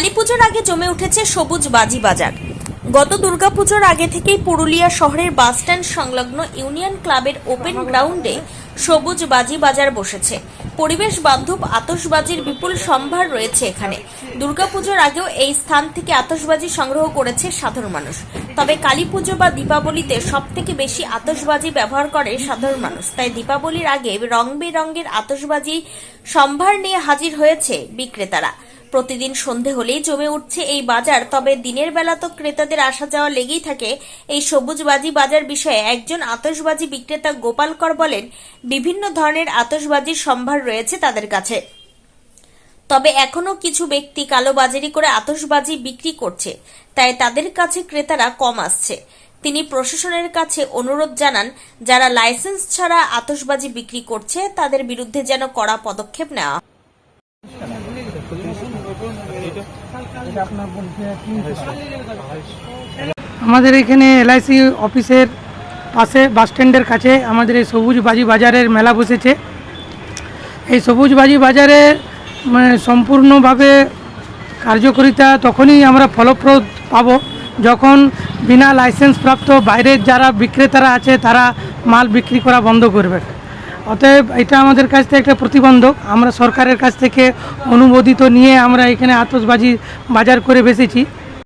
কালীপুজোর আগে জমে উঠেছে সবুজ বাজি বাজার। গত দুর্গাপুজোর আগে থেকেই পুরুলিয়া শহরের বাসস্ট্যান্ড সংলগ্ন ইউনিয়ন ক্লাবের ওপেন গ্রাউন্ডে সবুজ বাজি বাজার বসেছে। পরিবেশ বান্ধব আতশবাজির বিপুল সম্ভার রয়েছে এখানে। দুর্গাপুজোর আগেও এই স্থান থেকে আতসবাজি সংগ্রহ করেছে সাধারণ মানুষ। তবে কালীপুজো বা দীপাবলিতে সব থেকে বেশি আতসবাজি ব্যবহার করে সাধারণ মানুষ। তাই দীপাবলির আগে রং বেরঙের আতশবাজি সম্ভার নিয়ে হাজির হয়েছে বিক্রেতারা। প্রতিদিন সন্ধে হলেই জমে উঠছে এই বাজার, তবে দিনের বেলা তো ক্রেতাদের আসা যাওয়া লেগেই থাকে। এই সবুজবাজি বাজার বিষয়ে একজন আতসবাজি বিক্রেতা গোপাল কর বলেন, বিভিন্ন ধরনের আতসবাজির সম্ভার রয়েছে তাদের কাছে। তবে এখনও কিছু ব্যক্তি কালোবাজারি করে আতসবাজি বিক্রি করছে, তাই তাদের কাছে ক্রেতারা কম আসছে। তিনি প্রশাসনের কাছে অনুরোধ জানান, যারা লাইসেন্স ছাড়া আতসবাজি বিক্রি করছে, তাদের বিরুদ্ধে যেন কড়া পদক্ষেপ নেওয়া। আমাদের এখানে এলআইসি অফিসের পাশে বাস স্ট্যান্ডের কাছে আমাদের এই সবুজ বাজি বাজারের মেলা বসেছে। এই সবুজ বাজি বাজারে মানে সম্পূর্ণভাবে কার্যকারিতা তখনই আমরা ফলপ্রদ পাব যখন বিনা লাইসেন্স প্রাপ্ত বাইরের যারা বিক্রেতারা আছে, তারা মাল বিক্রি করা বন্ধ করবে। অতএব এটা আমাদের কাছ থেকে একটা প্রতিবন্ধক। আমরা সরকারের কাছ থেকে অনুমোদিত নিয়ে আমরা এখানে আতসবাজি বাজার করে বেসেছি